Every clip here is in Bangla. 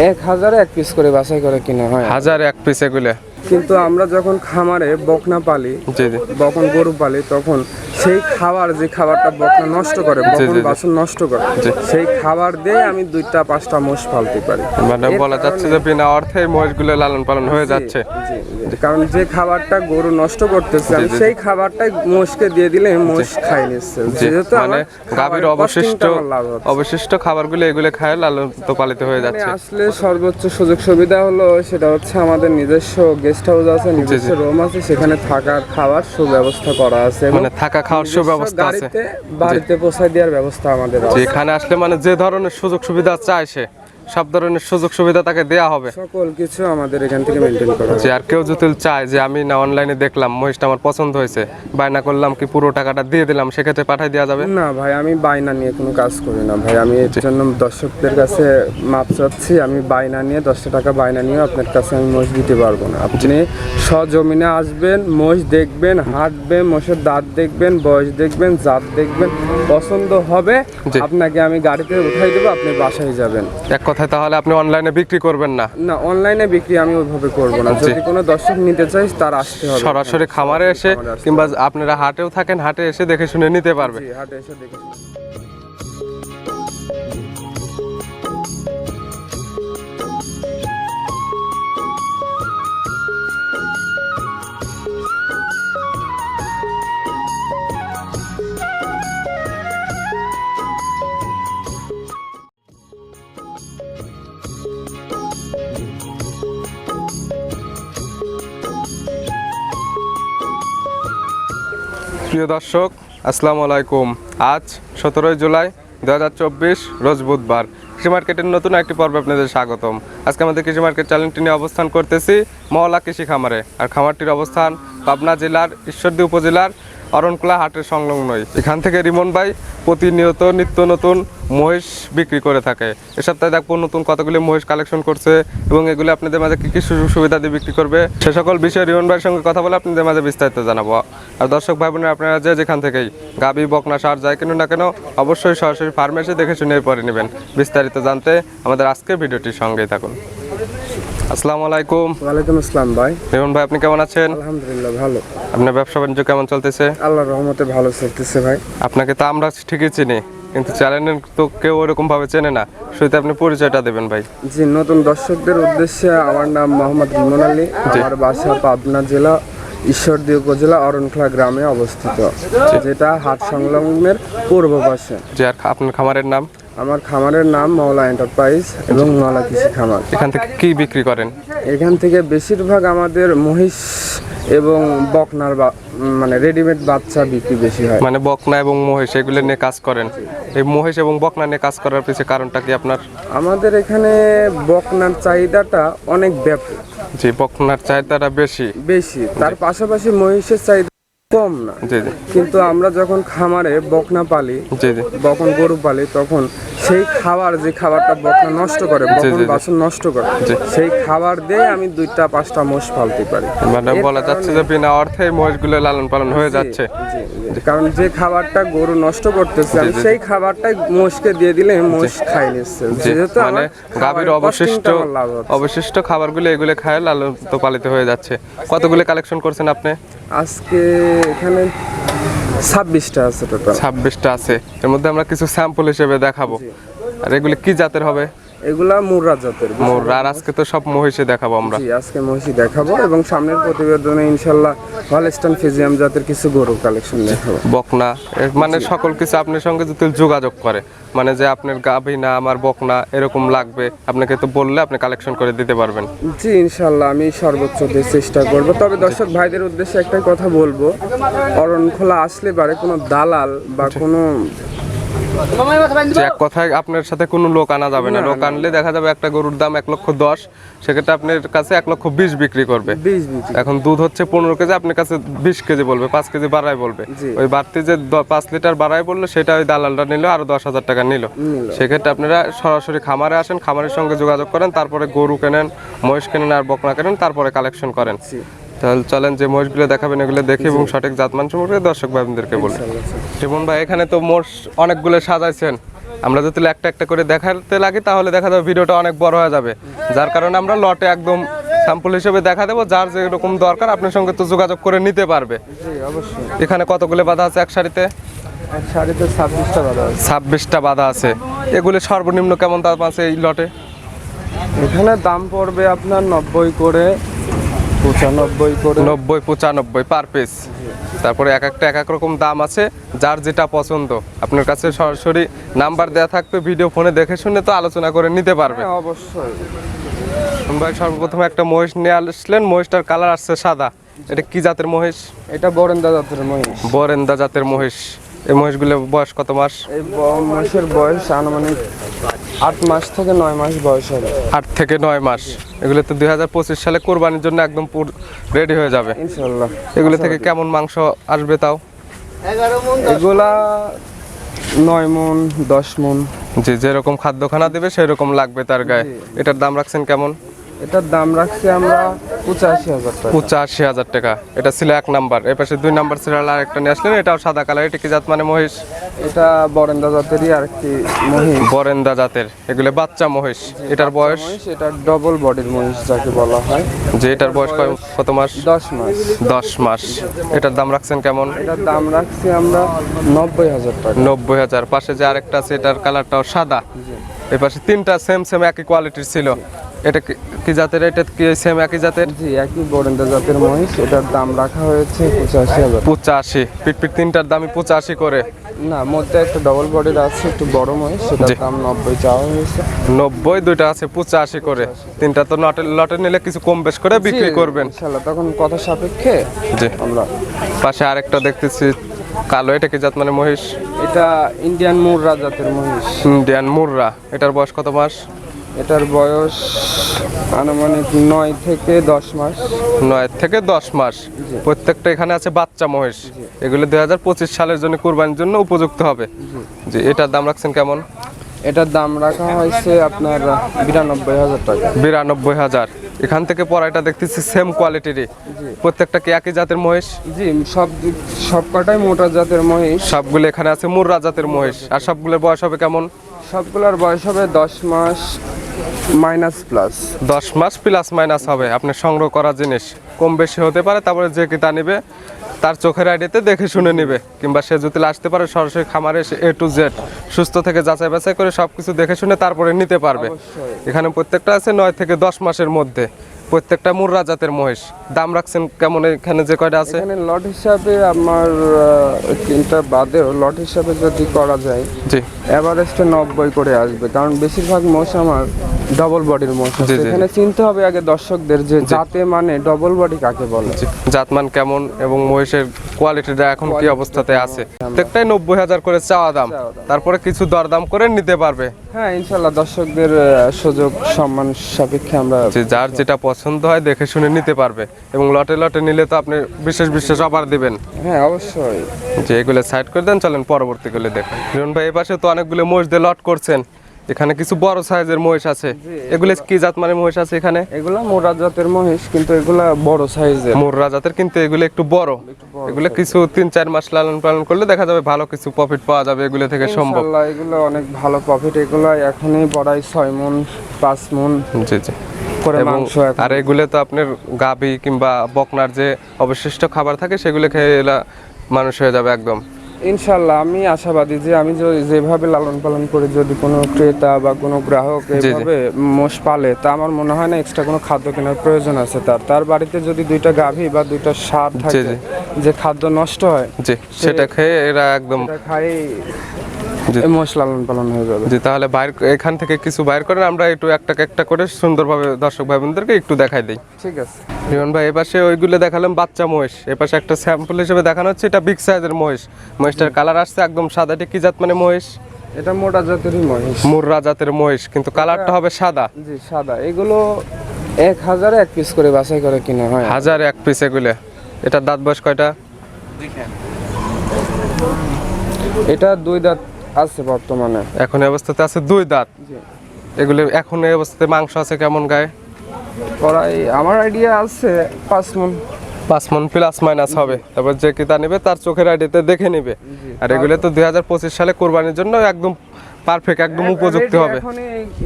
এক হাজারে এক পিস করে বাছাই করে কিনা হয়। হাজার এক পিস এগুলো? কিন্তু আমরা যখন খামারে বকনা পালি বকন গরু পালি তখন সেই খাবার যে খাবারটা বকনা নষ্ট করে বকন। বাছুর নষ্ট করে সেই খাবার দিয়ে আমি দুইটা পাঁচটা মোষ পালতে পারি মানে বলা যাচ্ছে যে বিনা অর্থে এই মহিষগুলো লালন পালন হয়ে যাচ্ছে। কারণ যে খাবারটা গরু নষ্ট করতেছে আমি। সেই খাবারটাই মোষকে দিয়ে দিলে মোষ খাই নিচ্ছে যেহেতু মানে গাভীর অবশিষ্ট। অবশিষ্ট খাবারগুলো এগুলো খায় লালন তো পালিত হয়ে যাচ্ছে আসলে সর্বোচ্চ সুযোগ সুবিধা হলো সেটা হচ্ছে আমাদের নিজস্ব গেস্ট হাউস আছে নিজস্ব রুম আছে সেখানে থাকার খাওয়ার সুব্যবস্থা করা আছে মানে থাকা খাওয়ার সুব্যবস্থা আছে। বাড়িতে পৌঁছে দেওয়ার ব্যবস্থা আমাদের আছে। এখানে আসলে মানে যে ধরনের সুযোগ সুবিধা চায় সে। সব ধরনের সুযোগ সুবিধা তাকে দেয়া হবে। সকল কিছু আমাদের এখান থেকে মেনটেন করা যে আর কেউ যদি চায় যে আমি না অনলাইনে দেখলাম মহিষটা আমার পছন্দ হয়েছে বায়না করলাম কি পুরো টাকাটা দিয়ে দিলাম সেক্ষেত্রে পাঠাই দেওয়া যাবে? না ভাই আমি বাইনা নিয়ে কোনো কাজ করি না ভাই। আমি এর জন্য দর্শকদের কাছে মাপ চাচ্ছি আমি বাইনা নিয়ে দশটা টাকা বায়না নিয়ে আপনার কাছে আমি মোষ দিতে পারব না। আপনি সজমিনে আসবেন মোষ দেখবেন হাঁটবেন মোষের দাঁত দেখবেন বয়স দেখবেন জাত দেখবেন পছন্দ হবে জি। আপনাকে আমি গাড়িতে উঠাই দেবো আপনি বাসায় যাবেন। এক কথায় তাহলে আপনি অনলাইনে বিক্রি করবেন না? না অনলাইনে বিক্রি আমি ওইভাবে করব না। যদি কোনো দর্শক নিতে চাই তার আসতে হবে সরাসরি খামারে এসে কিংবা আপনারা হাটেও থাকেন হাটে এসে দেখে শুনে নিতে পারবে। হাটে এসে দেখে প্রিয় দর্শক, আসসালামু আলাইকুম। আজ সতেরোই জুলাই দু হাজার চব্বিশ, রোজ বুধবার। কৃষি মার্কেটের নতুন একটি পর্বে আপনাদের স্বাগতম। আজকে আমাদের কৃষি মার্কেট চ্যানেলটি নিয়ে অবস্থান করতেছি মহলা কৃষি খামারে। আর খামারটির অবস্থান পাবনা জেলার ঈশ্বরদী উপজেলার অরণকুলা হাটের সংলগ্নই এখান থেকে রিমন ভাই প্রতিনিয়ত নিত্য নতুন মহিষ বিক্রি করে থাকে। এ সপ্তাহে দেখব নতুন কতগুলি মহিষ কালেকশন করছে এবং এগুলো আপনাদের মাঝে কী কী সুযোগ সুবিধা দিয়ে বিক্রি করবে। সে সকল বিষয়ে রিমন ভাইয়ের সঙ্গে কথা বলে আপনাদের মাঝে বিস্তারিত জানাব। আর দর্শক ভাই বোনেরা, আপনারা যে যেখান থেকেই গাবি বকনা, সার যায় কিনুন না কেন, অবশ্যই সরাসরি ফার্মেসি দেখে শুনে পরে নেবেন। বিস্তারিত জানতে আমাদের আজকের ভিডিওটির সঙ্গেই থাকুন। আসসালামু আলাইকুম। ওয়ালাইকুম আসসালাম ভাই। রিমন ভাই আপনি কেমন আছেন? আলহামদুলিল্লাহ ভালো। আপনার ব্যবসা বাণিজ্য কেমন চলতেছে? আল্লাহর রহমতে ভালো চলতেছে ভাই। আপনাকে তো আমরা ঠিকই চিনি কিন্তু চ্যানেলের তো কেউ ওরকম ভাবে চেনে না। শুরুতে আপনি পরিচয়টা দেবেন ভাই। জি নতুন দর্শকদের উদ্দেশ্যে আমার নাম মোহাম্মদ রিমন আলী। আমার বাসা পাবনা জেলা ঈশ্বরদী উপজেলা অরণখলা গ্রামে অবস্থিত যেটা হাট সংলগ্নের পূর্ব পাশে। যে আর আপনার খামারের নাম? আমার খামারের নাম মওলা এন্টারপ্রাইজ এবং মওলা কৃষি খামার। এখান থেকে কি বিক্রি করেন? এখান থেকে বেশিরভাগ আমাদের মহিষ এবং বকনার বা- মানে রেডিমেড বাচ্চা বিক্রি বেশি হয়। মানে বকনা এবং মহিষ এগুলো নিয়ে কাজ করেন। এই মহিষ এবং বকনা নিয়ে কাজ করার পিছনে কারণটা কি আপনার? আমাদের এখানে বকনার চাহিদাটা অনেক ব্যাপক। যে বকনার চাহিদাটা বেশি। বেশি। তার পাশাপাশি মহিষের চাহিদা কম না কিন্তু আমরা যখন খামারে বকনা পালি বকন গরু পালি তখন সেই খাবার যে খাবারটা বকনা নষ্ট করে বকন জি। নষ্ট করে। সেই খাবার দিয়ে আমি দুইটা পাঁচটা মোষ পালতে পারি মানে বলা যাচ্ছে যে বিনা অর্থে এই মহিষগুলো লালন পালন হয়ে যাচ্ছে। কারণ যে খাবারটা গরু নষ্ট করতেছে আমি। সেই খাবারটাই মোষকে দিয়ে দিলে মোষ খাই নিচ্ছে যেহেতু মানে গাভীর অবশিষ্ট। অবশিষ্ট খাবারগুলো এগুলো খায় লালন তো পালিত হয়ে যাচ্ছে কতগুলো কালেকশন করছেন আপনি আজকে এখানে ছাব্বিশটা আছে টোটাল ছাব্বিশটা আছে। এর মধ্যে আমরা কিছু স্যাম্পল হিসেবে দেখাবো। আর এগুলি কি জাতের হবে? এগুলা মুর্রা জাতের মোর আর আজকে তো সব মহিষে দেখাবো আমরা। জি আজকে মহিষী দেখাবো এবং সামনের প্রতিবেদনে ইনশাল্লাহ হলস্টান ফিজিয়াম জাতের কিছু গরু কালেকশন দেখাবো। বকনা মানে সকল কিছু আপনার সঙ্গে যদি যোগাযোগ করে মানে যে আপনার গাভী না আমার বকনা এরকম লাগবে আপনাকে তো বললে আপনি কালেকশন করে দিতে পারবেন। জি ইনশাল্লাহ আমি সর্বোচ্চ দিয়ে চেষ্টা করব। তবে দর্শক ভাইদের উদ্দেশ্যে একটা কথা বলব অরণ খোলা আসলে পারে কোনো দালাল বা কোনো এক কথায় আপনার সাথে কোনো লোক আনা যাবে না। লোক আনলে দেখা যাবে একটা গরুর দাম এক লক্ষ দশ সেক্ষেত্রে আপনার কাছে এক লক্ষ বিশ বিক্রি করবে। এখন দুধ হচ্ছে পনেরো কেজি আপনার কাছে বিশ কেজি বলবে পাঁচ কেজি বাড়াই বলবে। ওই বাড়তি যে পাঁচ লিটার বাড়াই বলল সেটা ওই দালালটা নিল আরও দশ হাজার টাকা নিল। সেক্ষেত্রে আপনারা সরাসরি খামারে আসেন খামারের সঙ্গে যোগাযোগ করেন তারপরে গরু কেনেন মহিষ কেনেন আর বকনা কেনেন তারপরে কালেকশন করেন। তাহলে চলেন যে মহিষগুলো দেখাবেন এগুলো দেখে এবং সঠিক জাতমান সম্পর্কে দর্শক ভাইদেরকে বলবেন যেমন ভাই এখানে তো মোষ অনেকগুলো সাজাইছেন। আমরা যদি একটা একটা করে দেখাতে লাগি তাহলে দেখা যাবে ভিডিওটা অনেক বড় হয়ে যাবে। যার কারণে আমরা লটে একদম স্যাম্পল হিসেবে দেখা দেবো যার যেরকম দরকার আপনার সঙ্গে তো যোগাযোগ করে নিতে পারবে। এখানে কতগুলো বাধা আছে এক এক শাড়িতে ছাব্বিশটা বাধা আছে। ছাব্বিশটা বাধা আছে। এগুলি সর্বনিম্ন কেমন দাম আছে এই লটে? এখানে দাম পড়বে আপনার নব্বই করে পঁচানব্বই করে। নব্বই পঁচানব্বই পার পিস তারপরে এক একটা এক এক রকম দাম আছে যার যেটা পছন্দ। আপনার কাছে সরাসরি নাম্বার দেওয়া থাকবে ভিডিও ফোনে দেখে শুনে তো আলোচনা করে নিতে পারবে। হ্যাঁ অবশ্যই। ভাই সর্বপ্রথম একটা মহিষ নিয়ে আসলেন। মহিষটার কালার আসছে সাদা। এটা কি জাতের মহিষ? এটা বরেন্দা জাতের মহিষ। বরেন্দা জাতের মহিষ। এই মহিষগুলো বয়স কত মাস? এই মহিষের বয়স আনুমানিক আট মাস থেকে নয় মাস বয়স হবে। আট থেকে নয় মাস। এগুলো তো দুই হাজার পঁচিশ সালে কোরবানির জন্য একদম রেডি হয়ে যাবে। ইনশাল্লাহ এগুলো থেকে কেমন মাংস আসবে তাও? এগুলা নয় মন দশ মন। যে যেরকম খাদ্যখানা দেবে সেরকম লাগবে তার গায়ে। এটার দাম রাখছেন কেমন? এটার দাম রাখছি আমরা পঁচাশি হাজার টাকা। পঁচাশি হাজার টাকা। এটা ছিল এক নাম্বার। এর পাশে দুই নাম্বার সিরিয়াল আর একটা নিয়ে আসলেন। এটাও সাদা কালার। এটা কি জাত মানে মহিষ? এটা বরেন্দা জাতেরই আর কি মহিষ। বরেন্দা জাতের। এগুলো বাচ্চা মহিষ। এটার বয়স? এটা ডবল বডির মহিষ যাকে বলা হয়। যে এটার বয়স কয়- কত মাস? দশ মাস। দশ মাস। এটার দাম রাখছেন কেমন? এটার দাম রাখছি আমরা নব্বই হাজার টাকা। নব্বই হাজার। পাশে যে আরেকটা আছে এটার কালারটাও সাদা। এর পাশে তিনটা সেম সেম একই কোয়ালিটির ছিল। এটা কি- জাতের? এটা কি সেম একই জাতের? জি একই বরেন্দা জাতের মহিষ। এটার দাম রাখা হয়েছে পঁচাশি হাজার। পঁচাশি। পিট পিট তিনটার দামই পঁচাশি করে। না মধ্যে একটা ডবল বডির আছে একটু বড় মহিষ। সেটার দাম নব্বই চাওয়া হয়েছে। নব্বই দুইটা আছে পঁচাশি করে। তিনটা তো লটে লটে নিলে কিছু কম বেশ করে বিক্রি করবেন। ইনশাল্লাহ তখন কথা সাপেক্ষে জি। আমরা পাশে আরেকটা দেখতেছি কালো। এটা কি জাত মানে মহিষ? এটা ইন্ডিয়ান মুররা জাতের মহিষ। ইন্ডিয়ান মুররা। এটার বয়স কত মাস? এটার বয়স আনুমানিক নয় থেকে দশ মাস। নয় থেকে দশ মাস। প্রত্যেকটা এখানে আছে বাচ্চা মহেশ এগুলো দুই হাজার পঁচিশ সালের জন্য কোরবানির জন্য উপযুক্ত হবে। যে এটার দাম রাখছেন কেমন? এটার দাম রাখা হয়েছে আপনার বিরানব্বই হাজার টাকা। বিরানব্বই হাজার। এখান থেকে পড়াইটা দেখতেছি সেম কোয়ালিটিরই প্রত্যেকটা কি একই জাতের মহিষ? জি সব সব কটাই মোটা জাতের মহিষ। সবগুলো এখানে আছে মুর্রা জাতের মহিষ। আর সবগুলোর বয়স হবে কেমন? সবগুলোর বয়স হবে দশ মাস মাইনাস প্লাস দশ মাস প্লাস মাইনাস হবে। আপনি সংগ্রহ করা জিনিস। কম বেশি হতে পারে তারপরে যে কিতা নিবে তার চোখের আইডিতে দেখে শুনে নিবে কিংবা সে যদি আসতে পারে সরাসরি খামারে এ টু জেড সুস্থ থেকে যাচাই বাছাই করে সব কিছু দেখে শুনে তারপরে নিতে পারবে। এখানে প্রত্যেকটা আছে নয় থেকে দশ মাসের মধ্যে। প্রত্যেকটা মুর্রা জাতের মহিষ। দাম রাখছেন কেমন এখানে যে কয়টা আছে? এখানে লট হিসাবে আমার তিনটা বাদেও লট হিসাবে যদি করা যায় জি। এভারেজটা নব্বই করে আসবে। কারণ বেশিরভাগ মোষ আমার ডবল বডির মোষ। এখানে চিনতে হবে আগে দর্শকদের যে জাতে মানে ডবল বডি কাকে বলে। জাতমান কেমন এবং মহিষের কোয়ালিটিটা এখন কি অবস্থাতে আছে। প্রত্যেকটাই নব্বই হাজার করে চাওয়া দাম। তারপরে কিছু দরদাম করে নিতে পারবে। হ্যাঁ ইনশাল্লাহ দর্শকদের সুযোগ সম্মান সাপেক্ষে আমরা যে যার যেটা পছন্দ হয় দেখে শুনে নিতে পারবে। এবং লটে লটে নিলে তো আপনি বিশেষ বিশেষ অফার দিবেন। হ্যাঁ অবশ্যই। যে এগুলো সাইড করে দেন চলেন পরবর্তীগুলো দেখুন। রিয়ন ভাই এই পাশে তো অনেকগুলো দিয়ে লট করছেন। এখানে কিছু বড় সাইজের মহিষ আছে। এগুলো কি জাত মানে মহিষ আছে এখানে? এগুলা মোরা জাতের মহিষ কিন্তু এগুলা বড় সাইজের। মুর্রা জাতের কিন্তু এগুলো একটু বড়। এগুলো কিছু তিন চার মাস লালন পালন করলে দেখা যাবে ভালো কিছু প্রফিট পাওয়া যাবে এগুলো থেকে সম্ভব। এগুলো অনেক ভালো প্রফিট এগুলো এখনই বড়াই ছয় মন পাঁচ মন জি জি। আর এগুলো তো আপনার গাভি কিংবা বকনার যে অবশিষ্ট খাবার থাকে সেগুলো খেয়ে এলা মানুষ হয়ে যাবে একদম। ইনশাল্লাহ আমি আশাবাদী যে আমি যেভাবে লালন পালন করে যদি কোনো ক্রেতা বা কোনো গ্রাহক এইভাবে এভাবে মোষ পালে তা আমার মনে হয় না এক্সট্রা কোনো খাদ্য কেনার প্রয়োজন আছে তার। তার বাড়িতে যদি দুইটা গাভী বা দুইটা সার থাকে যে খাদ্য নষ্ট হয় জি সেটা খেয়ে এরা একদম খাই মোষ লালন পালন হয়ে যাবে। জি তাহলে বাইর এখান থেকে কিছু বাইর করেন আমরা একটু একটা একটা করে সুন্দরভাবে দর্শক ভাই বোনদেরকে একটু দেখাই দিই। ঠিক আছে। রিমন ভাই এপাশে ওইগুলো দেখালাম বাচ্চা মহিষ। এপাশে একটা স্যাম্পল হিসেবে দেখানো হচ্ছে এটা বিগ সাইজের মহিষ। মহিষটার কালার আসছে একদম সাদা এটা কি জাত মানে মহিষ? এটা মোটা জাতেরই মহিষ। মুর্রা জাতের মহিষ কিন্তু কালারটা হবে সাদা। জি সাদা। এগুলো এক হাজারে এক পিস করে বাছাই করে কিনা হয়। হাজার এক পিস এগুলো। এটার দাঁত বয়স কয়টা? এটা দুই দাঁত আছে বর্তমানে। এখন অবস্থাতে আছে দুই দাঁত। এগুলো এখন এই অবস্থাতে মাংস আছে কেমন গায়ে? প্রায় আমার আইডিয়া আছে পাঁচ মন পাঁচ মন প্লাস মাইনাস হবে। তারপর যে কিতা নেবে তার চোখের আইডিতে দেখে নেবে। আর এগুলো তো দুই হাজার পঁচিশ সালে কোরবানির জন্য একদম পারফেক্ট একদম উপযুক্ত হবে। এখন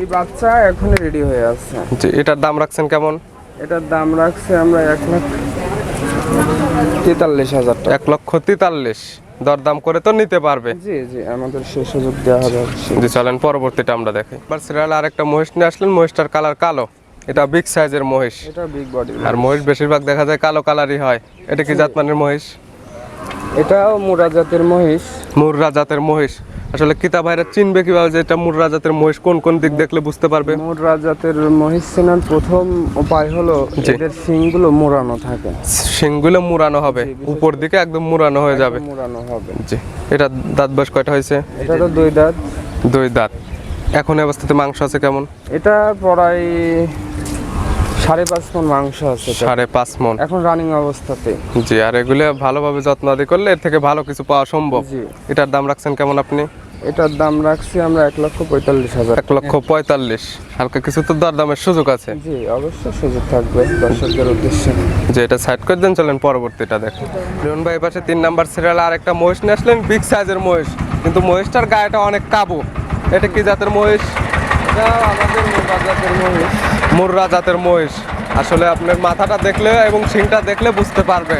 এই বাচ্চা এখনই রেডি হয়ে আছে। জি এটার দাম রাখছেন কেমন? এটার দাম রাখছে আমরা এক লাখ তেতাল্লিশ হাজার টাকা। এক লক্ষ তেতাল্লিশ। দরদাম করে তো নিতে পারবে। জি জি আমাদের সে সুযোগ দেওয়া হবে জি চলেন পরবর্তীটা আমরা দেখি। এবার সিরিয়াল আরেকটা মহিষ নিয়ে আসলেন মহিষটার কালার কালো। এটা বিগ সাইজের মহিষ। এটা বিগ বডি আর মহিষ বেশিরভাগ দেখা যায় কালো কালারই হয়। এটা কি জাতমানের মহিষ? এটাও মুরা জাতের মহিষ। মুরা জাতের মহিষ। আসলে কিতা ভাইরা চিনবে কীভাবে যে এটা মুর্রা জাতের মহিষ কোন কোন দিক দেখলে বুঝতে পারবে? মুরা জাতের মহিষ চেনার প্রথম উপায় হলো। এদের শিংগুলো মোড়ানো থাকে। শিংগুলো মোড়ানো হবে। উপর দিকে একদম মোড়ানো হয়ে যাবে। মোড়ানো হবে। জি এটা দাঁত বয়স কয়টা হয়েছে? এটা তো দুই দাঁত। দুই দাঁত। এখন অবস্থাতে মাংস আছে কেমন? এটা প্রায় সাড়ে পাঁচ মন মাংস আছে সাড়ে পাঁচ মন এখন রানিং অবস্থাতে। জি আর এগুলো ভালোভাবে যত্ন আদি করলে এর থেকে ভালো কিছু পাওয়া সম্ভব। জি। এটার দাম রাখছেন কেমন আপনি? এটার দাম রাখছি আমরা এক লক্ষ পঁয়তাল্লিশ হাজার। এক লক্ষ পঁয়তাল্লিশ। হালকা কিছু তো দরদামের সুযোগ আছে। জি অবশ্যই সুযোগ থাকবে দর্শকদের উদ্দেশ্যে। যে এটা সাইড করে দেন চলেন পরবর্তীটা দেখেন। লিওন ভাই পাশে তিন নাম্বার সিরিয়াল আর একটা মহিষ নিয়ে আসলেন বিগ সাইজের মহিষ। কিন্তু মহিষটার গায়েটা অনেক কাবু। এটা কি জাতের মহিষ? মুর্রা জাতের মহিষ। আসলে আপনার মাথাটা দেখলে এবং শিংটা দেখলে বুঝতে পারবে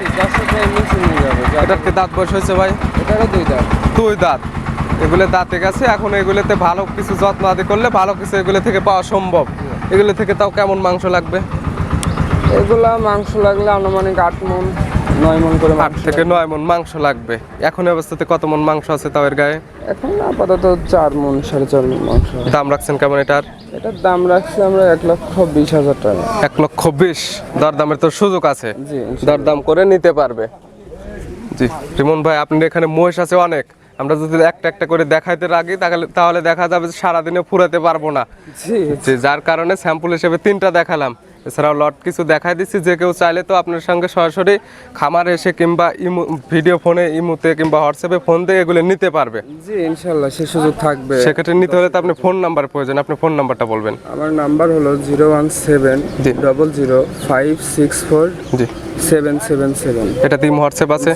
এটার কি দাঁত বয়স হয়েছে ভাই? এটারও দুই দাঁত। দুই দাঁত। এগুলো দাঁতে গেছে এখন এগুলোতে ভালো কিছু যত্ন আদি করলে ভালো কিছু এগুলো থেকে পাওয়া সম্ভব। এগুলো থেকে তাও কেমন মাংস লাগবে? এগুলা মাংস লাগলে আনুমানিক আট মন নয় মন করে আট থেকে নয় মন মাংস লাগবে। এখন অবস্থাতে কত মন মাংস আছে তাও এর গায়ে? এখন আপাতত চার মন সাড়ে চার মন মাংস। দাম রাখছেন কেমন এটার? এটার দাম রাখছি আমরা এক লক্ষ বিশ হাজার টাকা। এক লক্ষ বিশ। দরদামের তো সুযোগ আছে। জি। দরদাম করে নিতে পারবে। জি রিমন ভাই আপনার এখানে মহিষ আছে অনেক। আমরা যদি একটা একটা করে দেখাইতে রাখি তাহলে তাহলে দেখা যাবে যে সারাদিনে ফুরাতে পারব না। জি যার কারণে স্যাম্পল হিসেবে তিনটা দেখালাম। এছাড়াও লট কিছু দেখাই দিচ্ছি যে কেউ চাইলে তো আপনার সঙ্গে সরাসরি খামারে এসে কিংবা ইমু ভিডিও ফোনে ইমুতে কিংবা হোয়াটসঅ্যাপে ফোন দিয়ে এগুলো নিতে পারবে। জি ইনশাল্লাহ সে সুযোগ থাকবে। সেক্ষেত্রে নিতে হলে তো আপনি ফোন নাম্বার প্রয়োজন আপনি ফোন নাম্বারটা বলবেন। আমার নাম্বার হলো জিরো ওয়ান সেভেন জি। Double zero five six four জি। সেভেন সেভেন সেভেন এটা তিম হোয়াটসঅ্যাপ আছে।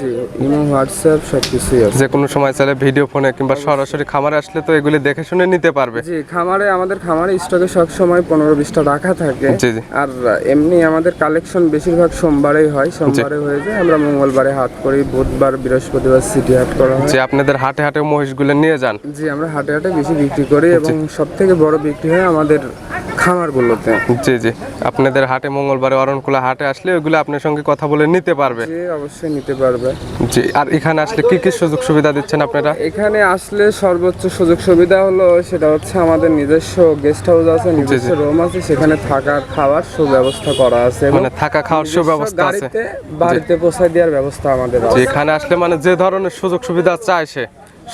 ইমো হোয়াটসঅ্যাপ সব কিছুই আছে। যে কোনো সময় চাইলে ভিডিও ফোনে কিংবা সরাসরি খামারে আসলে তো এগুলি দেখে শুনে নিতে পারবে। জি খামারে আমাদের খামারে স্টকে সব সময় পনেরো বিশটা রাখা থাকে। জি, জি। আর এমনি আমাদের কালেকশন বেশিরভাগ সোমবারেই হয় সোমবারে হয়ে যায় আমরা মঙ্গলবারে হাট করি বুধবার বৃহস্পতিবার সিটি হাট করা হয়। যে আপনাদের হাটে হাটে মহিষগুলো নিয়ে যান? জি আমরা হাটে হাটে বেশি বিক্রি করি এবং সব থেকে বড় বিক্রি হয় আমাদের খামারগুলোতে জি জি। আপনাদের হাটে মঙ্গলবারে অরণকুলা হাটে আসলে ওইগুলো আপনার সঙ্গে কথা বলে নিতে পারবে। যে অবশ্যই নিতে পারবে। জি আর এখানে আসলে কি কি সুযোগ সুবিধা দিচ্ছেন আপনারা? এখানে আসলে সর্বোচ্চ সুযোগ সুবিধা হলো সেটা হচ্ছে আমাদের নিজস্ব গেস্ট হাউস আছে নিজস্ব রুম আছে সেখানে থাকার খাওয়ার সুব্যবস্থা করা আছে মানে থাকা খাওয়ার সুব্যবস্থা আছে। গাড়িতে বাড়িতে পৌঁছায় দেওয়ার ব্যবস্থা আমাদের আছে। এখানে আসলে মানে যে ধরনের সুযোগ সুবিধা চায় সে।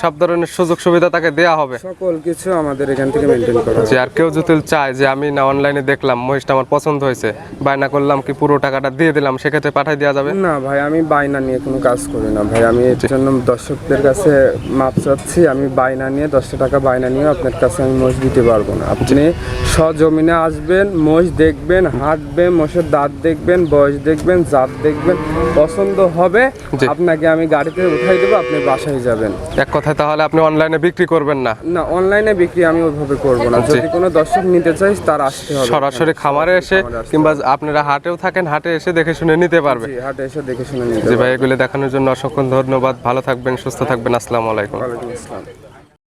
সব ধরনের সুযোগ সুবিধা তাকে দেয়া হবে। সকল কিছু আমাদের এখান থেকে মেনটেন করা। যে আর কেউ যদি চায় যে আমি না অনলাইনে দেখলাম মহিষটা আমার পছন্দ হয়েছে বায়না করলাম কি পুরো টাকাটা দিয়ে দিলাম সেক্ষেত্রে পাঠিয়ে দেওয়া যাবে? না ভাই আমি বায়না নিয়ে কোনো কাজ করি না ভাই। আমি এর জন্য দর্শকদের কাছে মাপ চাচ্ছি আমি বাইনা নিয়ে দশটা টাকা বায়না নিয়ে আপনার কাছে আমি মোষ দিতে পারব না। আপনি সজমিনে আসবেন মোষ দেখবেন হাঁটবেন মোষের দাঁত দেখবেন বয়স দেখবেন জাত দেখবেন পছন্দ হবে জি। আপনাকে আমি গাড়িতে উঠাই দেবো আপনি বাসায় যাবেন। এক কথায় তাহলে আপনি অনলাইনে বিক্রি করবেন না? না অনলাইনে বিক্রি আমি ওইভাবে করব না। যদি কোনো দর্শক নিতে চাই তার আসতে হবে সরাসরি খামারে এসে কিংবা আপনারা হাটেও থাকেন হাটে এসে দেখে শুনে নিতে পারবে। জি, হাটে এসে দেখে শুনে নিতে জি ভাই এগুলো দেখানোর জন্য অসংখ্য ধন্যবাদ। ভালো থাকবেন সুস্থ থাকবেন। আসসালামু আলাইকুম। ওয়ালাইকুম আসসালাম।